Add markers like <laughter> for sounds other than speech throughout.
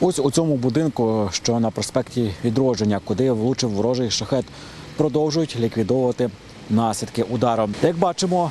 Ось у цьому будинку, що на проспекті відродження, куди влучив ворожий шахет, продовжують ліквідовувати наслідки удару. Як бачимо,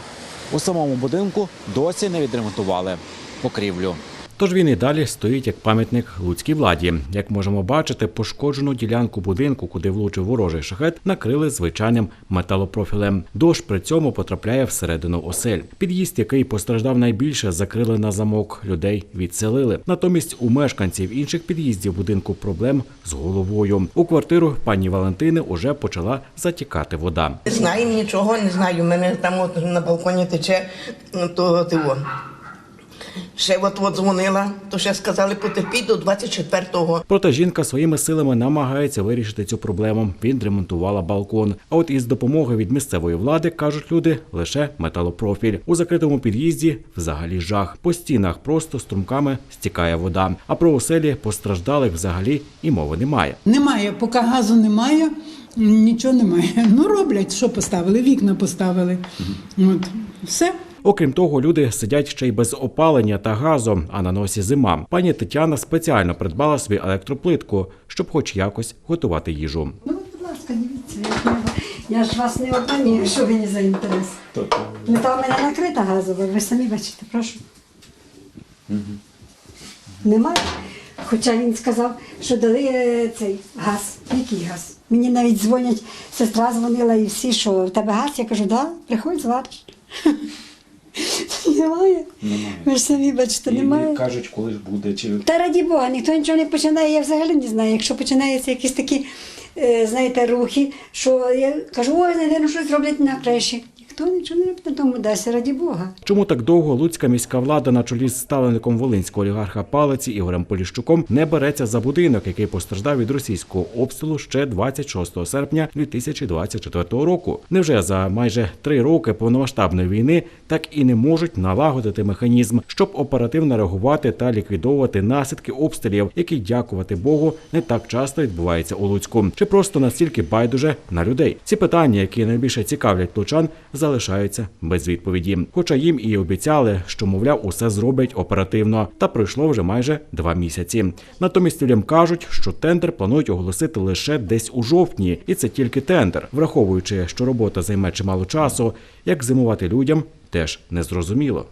у самому будинку досі не відремонтували покрівлю. Тож він і далі стоїть як пам'ятник луцькій владі. Як можемо бачити, пошкоджену ділянку будинку, куди влучив ворожий шахет, накрили звичайним металопрофілем. Дощ при цьому потрапляє всередину осель. Під'їзд, який постраждав найбільше, закрили на замок. Людей відселили. Натомість у мешканців інших під'їздів будинку проблем з головою. У квартиру пані Валентини уже почала затікати вода. Не знаю нічого, не знаю. Мене там от на балконі тече ну, то тиво. Ще от от дзвонила, то ще сказали потерпіть до 24-го. Проте жінка своїми силами намагається вирішити цю проблему. Він ремонтувала балкон. А от із допомоги від місцевої влади кажуть люди лише металопрофіль. У закритому під'їзді взагалі жах. По стінах просто струмками стікає вода. А про оселі постраждалих взагалі і мови немає. Немає, поки газу немає, нічого немає. <laughs> Ну роблять, що поставили, вікна поставили. От, все. Окрім того, люди сидять ще й без опалення та газу, а на носі зима. Пані Тетяна спеціально придбала собі електроплитку, щоб хоч якось готувати їжу. Ну, будь ласка, дивіться, я, я ж вас не обманюю, що ви не за інтерес. Ну, там у мене накрита газова, ви самі бачите, прошу. Немає. Хоча він сказав, що дали е, цей газ. Який газ? Мені навіть дзвонять, сестра дзвонила і всі, що в тебе газ. Я кажу, да, приходь звариш. Немає. Ви ж самі бачите, немає. кажуть, коли ж буде чи Та раді Бога, ніхто нічого не починає, я взагалі не знаю. Якщо починаються якісь такі, е, знаєте, рухи, що я кажу, ой, наверное, щось роблять на криші. Ніхто нічого не робить тому дасі, раді Бога. Чому так довго луцька міська влада на чолі з ставленником волинського олігарха Палиці Ігорем Поліщуком не береться за будинок, який постраждав від російського обстрілу ще 26 серпня 2024 року? Невже за майже три роки повномасштабної війни так і не можуть налагодити механізм, щоб оперативно реагувати та ліквідовувати наслідки обстрілів, які, дякувати Богу, не так часто відбуваються у Луцьку? Чи просто настільки байдуже на людей? Ці питання, які найбільше цікавлять лучан, залишаються без відповіді. Хоча їм і обіцяли, що мовляв, усе зроблять оперативно, та пройшло вже майже два місяці. Натомість людям кажуть, що тендер планують оголосити лише десь у жовтні, і це тільки тендер, враховуючи, що робота займе чимало часу, як зимувати людям теж незрозуміло.